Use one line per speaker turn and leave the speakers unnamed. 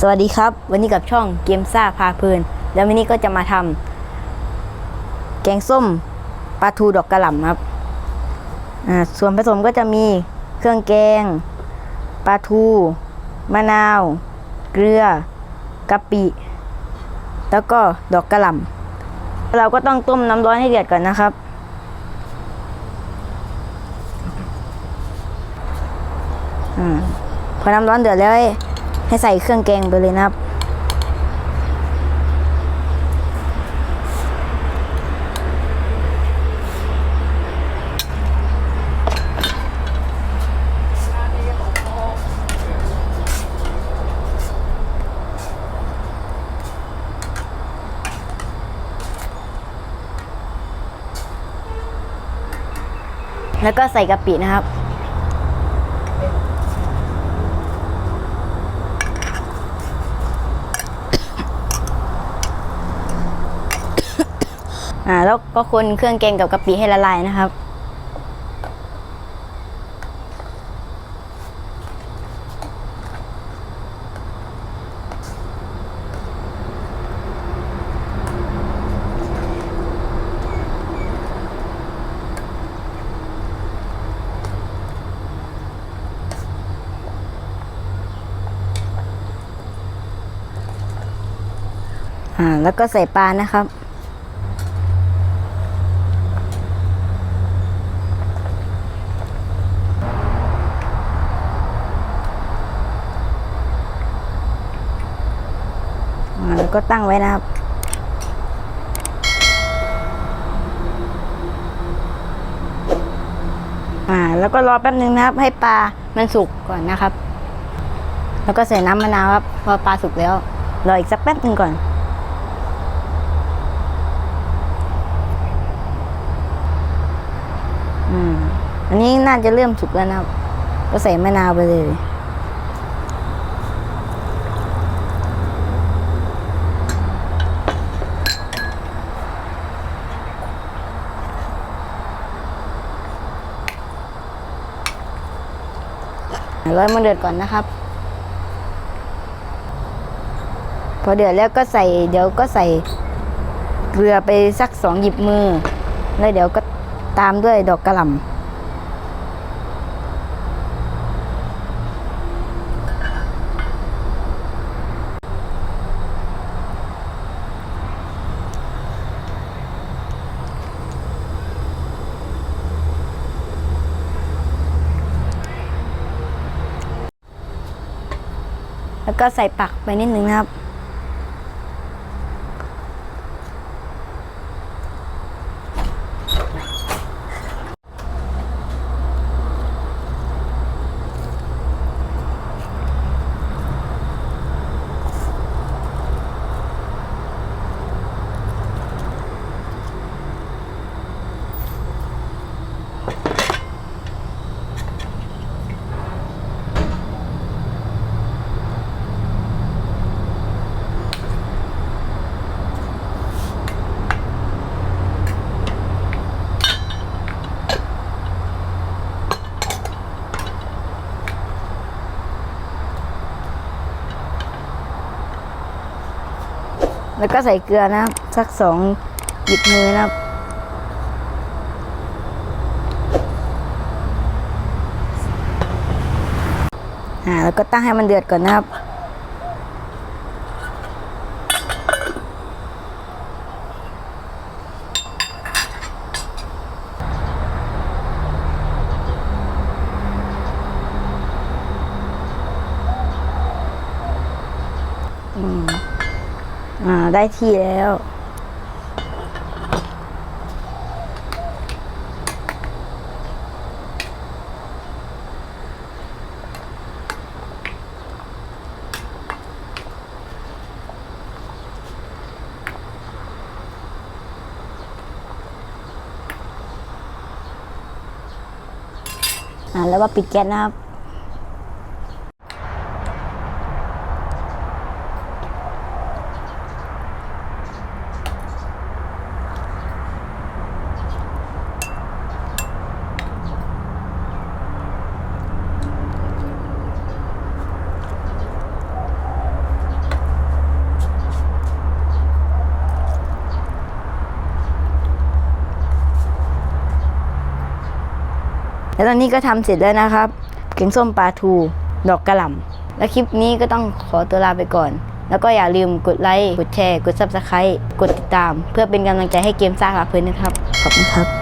สวัสดีครับ วันนี้กับช่องเกมซ่าพาเพลิน แล้ววันนี้ก็จะมาทำแกงส้มปลาทูดอกกระหล่ำครับส่วนผสมก็จะมีเครื่องแกงปลาทู มะนาว เกลือกะปิ แล้วก็ดอกกระหล่ำเราก็ต้องต้มน้ำร้อนให้เดือดก่อนนะครับอพอน้ำร้อนเดือดแล้ว ให้ใส่เครื่องแกงไปเลยนะครับ แล้วก็ใส่กะปินะครับ อ่าแล้วก็คนเครื่องแกงกับกะปิให้ละลายนะครับ อ่าแล้วก็ใส่ปลานะครับ แล้วก็ตั้งไว้นะครับ อ่า แล้วก็รอแป๊บนึงนะครับ ให้ปลามันสุกก่อนนะครับ แล้วก็ใส่น้ำมะนาวครับ พอปลาสุกแล้ว รออีกสักแป๊บนึงก่อนอืมอันนี้น่าจะเริ่มสุกแล้วนะครับ ก็ใส่มะนาวไปเลย ร้อยมันเดือดก่อนนะครับ พอเดือดแล้วก็ใส่ เดี๋ยวก็ใส่เกลือไปสักสองหยิบมือ แล้วเดี๋ยวก็ตามด้วยดอกกระหล่ำ แล้วก็ใส่ปักไปนิดนึงนะครับ แล้วก็ใส่เกลือนะครับ สักสองหยิบมือนะครับ อ่า แล้วก็ตั้งให้มันเดือดก่อนนะครับ อืม อ่า ได้ที่แล้ว อ่า แล้วว่าปิดแก๊สนะครับ แล้วตอนนี้ก็ทำเสร็จแล้วนะครับแกงส้มปลาทู ดอกกระหล่ำและคลิปนี้ก็ต้องขอตัวลาไปก่อน แล้วก็อย่าลืมกดไลค์ กดแชร์ กด subscribe กดติดตาม เพื่อเป็นกำลังใจให้เกมสร้างรักเพลินนะครับ ขอบคุณครับ